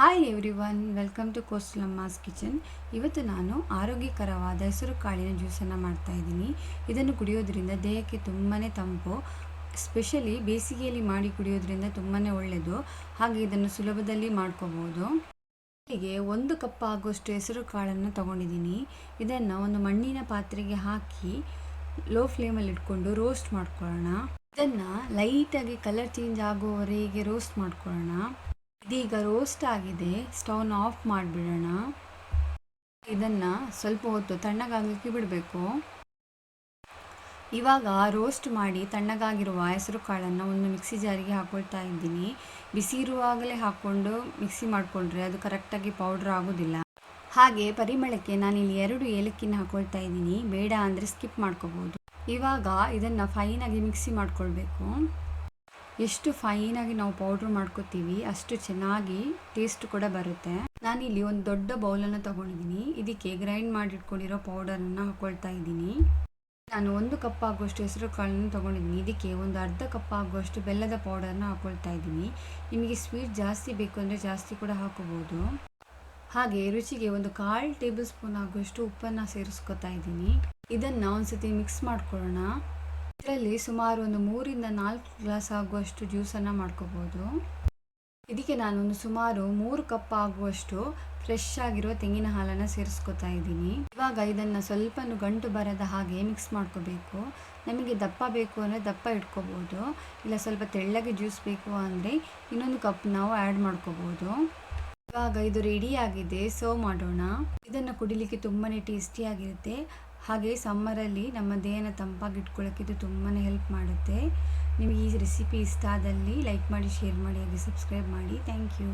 Hi everyone welcome to ಕೋಸ್ಲಮ್ಮಾಸ್ kitchen ಇವತ್ತು ನಾನು ಆರೋಗ್ಯಕರವಾದ ಹೆಸರು ಕಾಳಿನ ಜ್ಯೂಸನ್ನು ಮಾಡ್ತಾ ಇದ್ದೀನಿ. ಇದನ್ನು ಕುಡಿಯೋದ್ರಿಂದ ದೇಹಕ್ಕೆ ತುಂಬಾ ತಂಪು ಸ್ಪೆಷಲಿ ಬೇಸಿಗೆಯಲ್ಲಿ ಮಾಡಿ ಕುಡಿಯೋದ್ರಿಂದ ತುಂಬಾ ಒಳ್ಳೆಯದು ಹಾಗೆ ಇದನ್ನು ಸುಲಭದಲ್ಲಿ ಮಾಡ್ಕೋಬೋದು. ಹೀಗೆ ಒಂದು ಕಪ್ ಆಗುವಷ್ಟು ಹೆಸರು ಕಾಳನ್ನು ತಗೊಂಡಿದ್ದೀನಿ. ಇದನ್ನು ಒಂದು ಮಣ್ಣಿನ ಪಾತ್ರೆಗೆ ಹಾಕಿ ಲೋ ಫ್ಲೇಮಲ್ಲಿ ಇಟ್ಕೊಂಡು ರೋಸ್ಟ್ ಮಾಡ್ಕೊಳ್ಳೋಣ. ಇದನ್ನು ಲೈಟಾಗಿ ಕಲರ್ ಚೇಂಜ್ ಆಗುವವರೆಗೆ ರೋಸ್ಟ್ ಮಾಡ್ಕೊಳ್ಳೋಣ. ಇದೀಗ ರೋಸ್ಟ್ ಆಗಿದೆ. ಸ್ಟವ್ನ ಆಫ್ ಮಾಡಿಬಿಡೋಣ. ಇದನ್ನು ಸ್ವಲ್ಪ ಹೊತ್ತು ತಣ್ಣಗಾಗಲಿಕ್ಕೆ ಬಿಡಬೇಕು. ಇವಾಗ ರೋಸ್ಟ್ ಮಾಡಿ ತಣ್ಣಗಾಗಿರುವ ಹೆಸರು ಕಾಳನ್ನು ಒಂದು ಮಿಕ್ಸಿ ಜಾರಿಗೆ ಹಾಕೊಳ್ತಾ ಇದ್ದೀನಿ. ಬಿಸಿ ಇರುವಾಗಲೇ ಹಾಕ್ಕೊಂಡು ಮಿಕ್ಸಿ ಮಾಡಿಕೊಂಡ್ರೆ ಅದು ಕರೆಕ್ಟಾಗಿ ಪೌಡ್ರ್ ಆಗೋದಿಲ್ಲ. ಹಾಗೆ ಪರಿಮಳಕ್ಕೆ ನಾನಿಲ್ಲಿ ಎರಡು ಏಲಕ್ಕಿನ ಹಾಕೊಳ್ತಾ ಇದ್ದೀನಿ. ಬೇಡ ಅಂದರೆ ಸ್ಕಿಪ್ ಮಾಡ್ಕೋಬೋದು. ಇವಾಗ ಇದನ್ನು ಫೈನಾಗಿ ಮಿಕ್ಸಿ ಮಾಡ್ಕೊಳ್ಬೇಕು. ಎಷ್ಟು ಫೈನಾಗಿ ನಾವು ಪೌಡ್ರ್ ಮಾಡ್ಕೋತೀವಿ, ಅಷ್ಟು ಚೆನ್ನಾಗಿ ಟೇಸ್ಟ್ ಕೂಡ ಬರುತ್ತೆ. ನಾನಿಲ್ಲಿ ಒಂದು ದೊಡ್ಡ ಬೌಲನ್ನು ತಗೊಂಡಿದ್ದೀನಿ ಇದಕ್ಕೆ ಗ್ರೈಂಡ್ ಮಾಡಿಟ್ಕೊಂಡಿರೋ ಪೌಡರನ್ನು ಹಾಕೊಳ್ತಾ ಇದ್ದೀನಿ. ನಾನು ಒಂದು ಕಪ್ ಆಗುವಷ್ಟು ಹೆಸರು ಕಾಳನ್ನು ತೊಗೊಂಡಿದ್ದೀನಿ ಇದಕ್ಕೆ ಒಂದು ಅರ್ಧ ಕಪ್ ಆಗುವಷ್ಟು ಬೆಲ್ಲದ ಪೌಡರ್ನ ಹಾಕೊಳ್ತಾ ಇದ್ದೀನಿ. ನಿಮಗೆ ಸ್ವೀಟ್ ಜಾಸ್ತಿ ಬೇಕು ಅಂದರೆ ಜಾಸ್ತಿ ಕೂಡ ಹಾಕೋಬೋದು. ಹಾಗೆ ರುಚಿಗೆ ಒಂದು ಕಾಲು ಟೇಬಲ್ ಸ್ಪೂನ್ ಆಗುವಷ್ಟು ಉಪ್ಪನ್ನು ಸೇರಿಸ್ಕೊತಾ ಇದ್ದೀನಿ. ಇದನ್ನು ಒಂದ್ಸತಿ ಮಿಕ್ಸ್ ಮಾಡ್ಕೊಳ್ಳೋಣ. ಇದರಲ್ಲಿ ಸುಮಾರು ಒಂದು ಮೂರಿಂದ ನಾಲ್ಕು ಗ್ಲಾಸ್ ಆಗುವಷ್ಟು ಜ್ಯೂಸನ್ನು ಮಾಡ್ಕೋಬೋದು. ಇದಕ್ಕೆ ನಾನು ಒಂದು ಸುಮಾರು ಮೂರು ಕಪ್ ಆಗುವಷ್ಟು ಫ್ರೆಶ್ ಆಗಿರುವ ತೆಂಗಿನ ಹಾಲನ್ನು ಸೇರಿಸ್ಕೊತಾ ಇದ್ದೀನಿ. ಇವಾಗ ಇದನ್ನು ಸ್ವಲ್ಪ ಗಂಟು ಬರದ ಹಾಗೆ ಮಿಕ್ಸ್ ಮಾಡ್ಕೋಬೇಕು. ನಮಗೆ ದಪ್ಪ ಬೇಕು ಅಂದರೆ ದಪ್ಪ ಇಟ್ಕೋಬೋದು. ಇಲ್ಲ ಸ್ವಲ್ಪ ತೆಳ್ಳಗೆ ಜ್ಯೂಸ್ ಬೇಕು ಅಂದರೆ ಇನ್ನೊಂದು ಕಪ್ ನಾವು ಆ್ಯಡ್ ಮಾಡ್ಕೋಬೋದು. ಇವಾಗ ಇದು ರೆಡಿ ಆಗಿದೆ. ಸರ್ವ್ ಮಾಡೋಣ. ಇದನ್ನು ಕುಡಿಲಿಕ್ಕೆ ತುಂಬಾ ಟೇಸ್ಟಿಯಾಗಿರುತ್ತೆ ಹಾಗೆ ಸಮ್ಮರಲ್ಲಿ ನಮ್ಮ ದೇಹನ ತಂಪಾಗಿ ಇಟ್ಕೊಳ್ಳೋಕೆ ಇದು ತುಂಬಾ ಹೆಲ್ಪ್ ಮಾಡುತ್ತೆ. ನಿಮಗೆ ಈ ರೆಸಿಪಿ ಇಷ್ಟ ಆದಲ್ಲಿ ಲೈಕ್ ಮಾಡಿ ಶೇರ್ ಮಾಡಿ ಹಾಗೆ ಸಬ್ಸ್ಕ್ರೈಬ್ ಮಾಡಿ. Thank you